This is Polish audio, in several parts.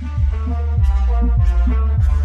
Thank you.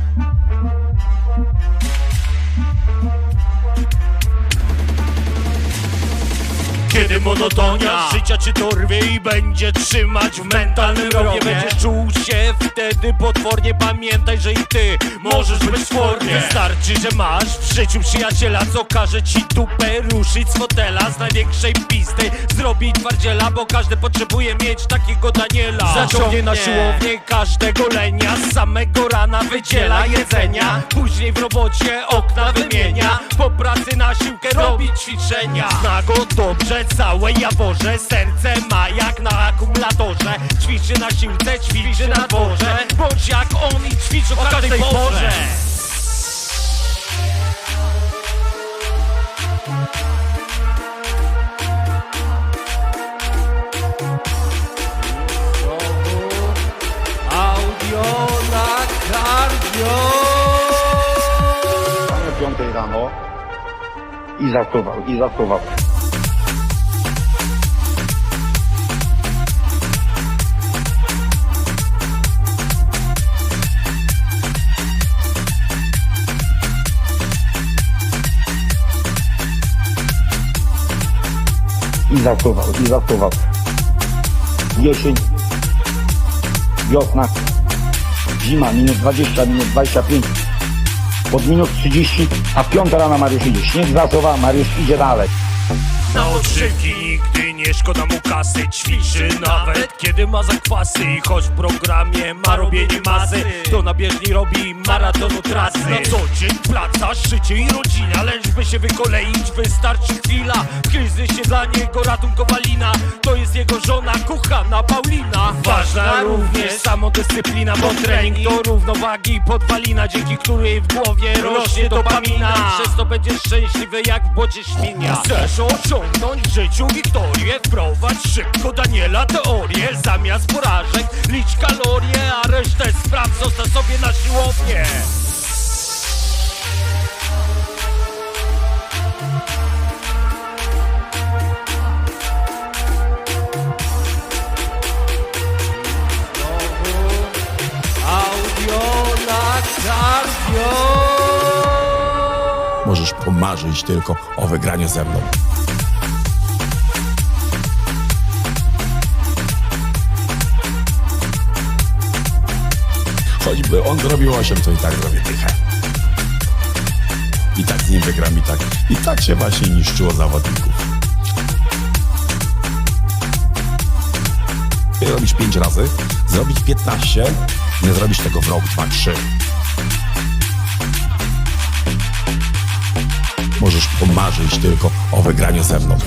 Kiedy monotonia. Życia cię dorwie i będzie trzymać w mentalnym rowie Będziesz czuł się wtedy potwornie. Pamiętaj, że i ty możesz być w formie Wystarczy, że masz w życiu przyjaciela Co każe ci dupę ruszyć z fotela. Z największej pisty zrobić twardziela Bo każdy potrzebuje mieć takiego Daniela. Zaciągnie na siłownię każdego lenia Z samego rana wydziela jedzenia. Później w robocie okna wymienia Po pracy na siłkę robi ćwiczenia. Zna go dobrze całe jaworze. Serce ma jak na akumulatorze. Ćwiczy na siłce, ćwiczy na dworze. Bądź jak on i ćwiczy o każdej porze. Audio na cardio o 5 rano. I zakuwał, i zakuwał. I zakuwał, i zakuwał. Jesień, wiosna, zima, minus 20, minus 25, od minut 30, a piąta rana Mariusz idzie. Śnieg zasuwa, Mariusz idzie dalej. Na odżywki nigdy nie szkoda mu kasy Ćwiczy nawet kiedy ma zakwasy. I choć w programie ma robienie masy To na bieżni robi maratonu trasy. Na co dzień praca, życie i rodzina Lecz by się wykoleić wystarczy chwila. W kryzysie dla niego ratunkowa lina To jest jego żona kochana Paulina. Ważna również samodyscyplina Bo trening to równowagi podwalina Dzięki której w głowie rośnie dopamina. Przez to będziesz szczęśliwy jak w błocie świnia. Chcesz osiągnąć w życiu wiktorię Wprowadź szybko Daniela teorię Zamiast porażek licz kalorie A resztę spraw zostaw sobie na siłownię Możesz pomarzyć tylko o wygraniu ze mną. Choćby on zrobił 8, to i tak zrobię dychę. I tak z nim wygram, i tak. I tak się właśnie niszczyło zawodników. Robisz 5 razy, zrobić 15, nie zrobisz tego w rok, 2, 3. Możesz pomarzyć tylko o wygraniu ze mną.